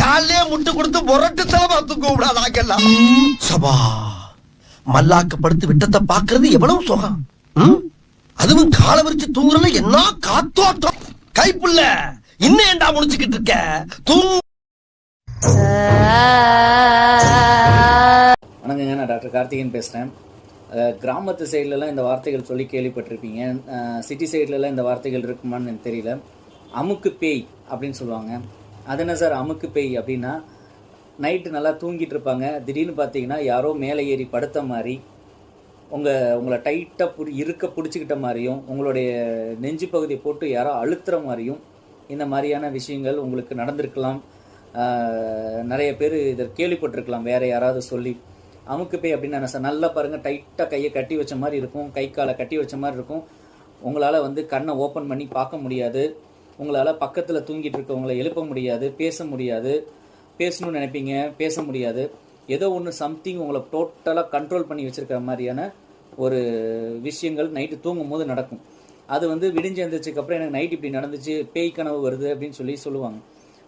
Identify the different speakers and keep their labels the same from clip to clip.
Speaker 1: காலையே முட்டு கொடுத்து முரட்டுத்தனமா தூங்க விடாதாங்கெல்லாம் சபா. மல்லாக்க படுத்து விட்டத்தை பாக்குறது எவ்வளவு சுகம்? அதுவும் காலை விரிச்சு தூங்குறதுல என்ன காத்தோட்டம். கைப்புள்ள இன்னும் ஏன்டா முடிச்சுக்கிட்டு இருக்க? தூங்கு
Speaker 2: வணக்கங்க நான் டாக்டர் கார்த்திகேயன் பேசுகிறேன் கிராமத்து சைட்லலாம் இந்த வார்த்தைகள் சொல்லி கேள்விப்பட்டிருப்பீங்க. சிட்டி சைட்லலாம் இந்த வார்த்தைகள் இருக்குமான்னு எனக்கு தெரியல. அமுக்கு பேய் அப்படின்னு சொல்லுவாங்க. அது என்ன சார் அமுக்கு பேய் அப்படின்னா நைட்டு நல்லா தூங்கிட்டு இருப்பாங்க. திடீர்னு பார்த்தீங்கன்னா யாரோ மேலே ஏறி படுத்த மாதிரி உங்கள் உங்களை டைட்டாக புடி இருக்க பிடிச்சிக்கிட்ட மாதிரியும் உங்களுடைய நெஞ்சு பகுதியை போட்டு யாரோ அழுத்துற மாதிரியும் இந்த மாதிரியான விஷயங்கள் உங்களுக்கு நடந்திருக்கலாம். நிறைய பேர் இதை கேள்விப்பட்டிருக்கலாம் வேற யாராவது சொல்லி. அமுக்கு பேய் அப்படின்னு என்ன சார்? நல்லா பாருங்கள் டைட்டாக கையை கட்டி வச்ச மாதிரி இருக்கும் கை காலை கட்டி வச்ச மாதிரி இருக்கும். உங்களால் வந்து கண்ணை ஓப்பன் பண்ணி பார்க்க முடியாது. உங்களால் பக்கத்தில் தூங்கிட்டு இருக்கவங்களை எழுப்ப முடியாது பேச முடியாது. பேசணும்னு நினைப்பீங்க பேச முடியாது. ஏதோ ஒன்று சம்திங் உங்களை டோட்டலாக கண்ட்ரோல் பண்ணி வச்சுருக்கிற மாதிரியான ஒரு விஷயங்கள் நைட்டு தூங்கும் போது நடக்கும். அது வந்து விடிஞ்சு எழுந்திரிச்சதுக்கப்புறம் எனக்கு நைட் இப்படி நடந்துச்சு பேய் கனவு வருது அப்படின்னு சொல்லி சொல்லுவாங்க.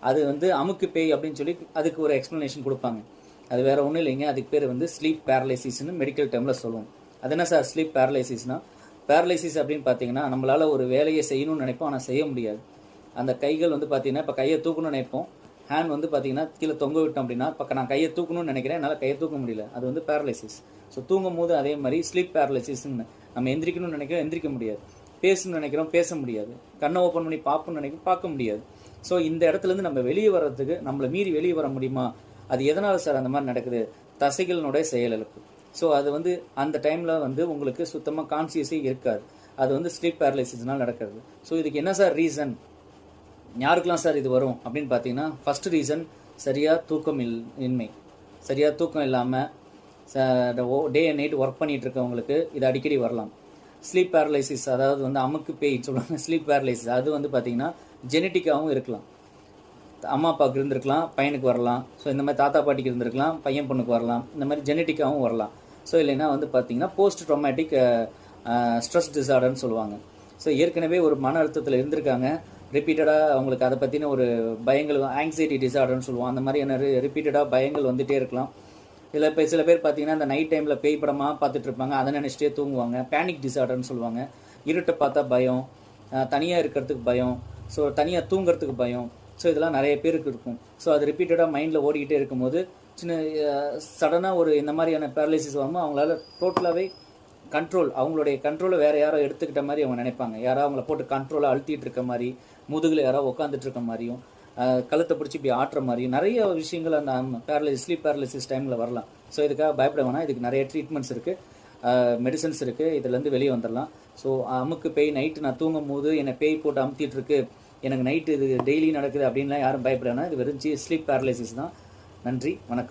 Speaker 2: அது வந்து அமுக்கு பேய் அப்படின்னு சொல்லி அதுக்கு ஒரு எக்ஸ்ப்ளனேஷன் கொடுப்பாங்க. அது வேற ஒன்றும் இல்லைங்க. அதுக்கு பேர் வந்து ஸ்லீப் பேரலைசிஸ்னு மெடிக்கல் டேர்மில் சொல்லுவோம். அது என்ன சார் ஸ்லீப் பேரலைசிஸ்னால் பேரலைசிஸ் அப்படின்னு பார்த்தீங்கன்னா நம்மளால் ஒரு வேலையை செய்யணும்னு நினைப்போம் ஆனால் செய்ய முடியாது. அந்த கைகள் வந்து பார்த்தீங்கன்னா இப்போ கையை தூக்கணும்னு நினைப்போம். ஹேண்ட் வந்து பார்த்தீங்கன்னா கீழே தொங்க விட்டோம் அப்படின்னா இப்போ நான் கையை தூக்கணும்னு நினைக்கிறேன் என்னால் கையை தூக்க முடியல. அது வந்து பேரலைசிஸ் ஸோ தூங்கும் போது அதே மாதிரி ஸ்லீப் பேரலைசிஸ்ன்னு நம்ம எந்திரிக்கணும்னு நினைக்கிறோம் எந்திரிக்க முடியாது. பேசணும்னு நினைக்கிறோம் பேச முடியாது. கண்ணை ஓப்பன் பண்ணி பார்ப்போம்னு நினைக்கிறோம் பார்க்க முடியாது. ஸோ இந்த இடத்துல இருந்து நம்ம வெளியே வர்றதுக்கு நம்மளை மீறி வெளியே வர முடியுமா? அது எதனால் சார் அந்த மாதிரி நடக்குது? தசைகளினுடைய செயலிழப்பு. ஸோ அது வந்து அந்த டைமில் வந்து உங்களுக்கு சுத்தமாக கான்சியஸே இருக்காது. அது வந்து ஸ்லீப் பேரலைசிஸ்னால் நடக்கிறது. ஸோ இதுக்கு என்ன சார் ரீசன் யாருக்கெல்லாம் சார் இது வரும் அப்படின்னு பார்த்தீங்கன்னா ஃபஸ்ட் ரீசன் சரியாக தூக்கம் இல் இன்மை. சரியாக தூக்கம் இல்லாமல் டே அண்ட் நைட் ஒர்க் பண்ணிகிட்டு இருக்கவங்களுக்கு இது அடிக்கடி வரலாம். ஸ்லீப் பேரலைசிஸ் அதாவது வந்து அமுக்கு பேய் சொல்லுவாங்க ஸ்லீப் பேரலைசிஸ் அது வந்து பார்த்தீங்கன்னா ஜெனட்டிக்காகவும் இருக்கலாம். அம்மா அப்பாவுக்கு இருந்திருக்கலாம் பையனுக்கு வரலாம். ஸோ இந்த மாதிரி தாத்தா பாட்டிக்கு இருந்திருக்கலாம் பையன் பொண்ணுக்கு வரலாம். இந்த மாதிரி ஜெனட்டிக்காகவும் வரலாம். ஸோ இல்லைன்னா வந்து பார்த்தீங்கன்னா போஸ்ட் ட்ரொமேட்டிக் ஸ்ட்ரெஸ் டிசார்டர்னு சொல்லுவாங்க. ஸோ ஏற்கனவே ஒரு மன அழுத்தத்தில் இருந்திருக்காங்க. ரிப்பீட்டடாக அவங்களுக்கு அதை பற்றின ஒரு பயங்கள் ஆங்ஸைட்டி டிசார்டர்னு சொல்லுவோம். அந்த மாதிரி என்ன ரிப்பீட்டடாக பயங்கள் வந்துகிட்டே இருக்கலாம். சில இப்போ சில பேர் பார்த்தீங்கன்னா அந்த நைட் டைமில் பேய் படமாக பார்த்துட்டு இருப்பாங்க. அதை நினச்சிட்டே தூங்குவாங்க. பேனிக் டிசார்டர்னு சொல்லுவாங்க. இருட்டை பார்த்தா பயம். தனியாக இருக்கிறதுக்கு பயம். ஸோ தனியாக தூங்குறதுக்கு பயம். ஸோ இதெல்லாம் நிறைய பேருக்கு இருக்கும். ஸோ அது ரிப்பீட்டடாக மைண்டில் ஓடிக்கிட்டே இருக்கும்போது சின்ன சடனாக ஒரு இந்த மாதிரியான பேரலைசிஸ் வரும்போது அவங்களால டோட்டலாகவே கண்ட்ரோல் அவங்களுடைய கண்ட்ரோலை வேறு யாரோ எடுத்துக்கிட்ட மாதிரி அவங்க நினைப்பாங்க. யாரோ அவங்கள போட்டு கண்ட்ரோலாக அழுத்திட்டு இருக்க மாதிரி முதுகில் யாரோ உட்காந்துட்டு இருக்க மாதிரியும் கழுத்தை பிடிச்சி இப்படி ஆட்டுற மாதிரியும் நிறைய விஷயங்கள் அந்த பேரலைசிஸ் ஸ்லீப் பேரலைசிஸ் டைமில் வரலாம். ஸோ இதுக்காக பயப்பட வேணாம். இதுக்கு நிறைய ட்ரீட்மெண்ட்ஸ் இருக்குது மெடிசன்ஸ் இருக்குது இதுலேருந்து வெளியே வந்துடலாம். ஸோ அமுக்கு பேய் நைட்டு நான் தூங்கும் போது என்னை பேய் போட்டு அமுத்திட்டு இருக்கு. எனக்கு நைட்டு இது டெய்லி நடக்குது அப்படின்லாம் யாரும் பயப்பட வேணாம். இது வெறும் ஸ்லீப் பேரலைசிஸ் தான். நன்றி வணக்கம்.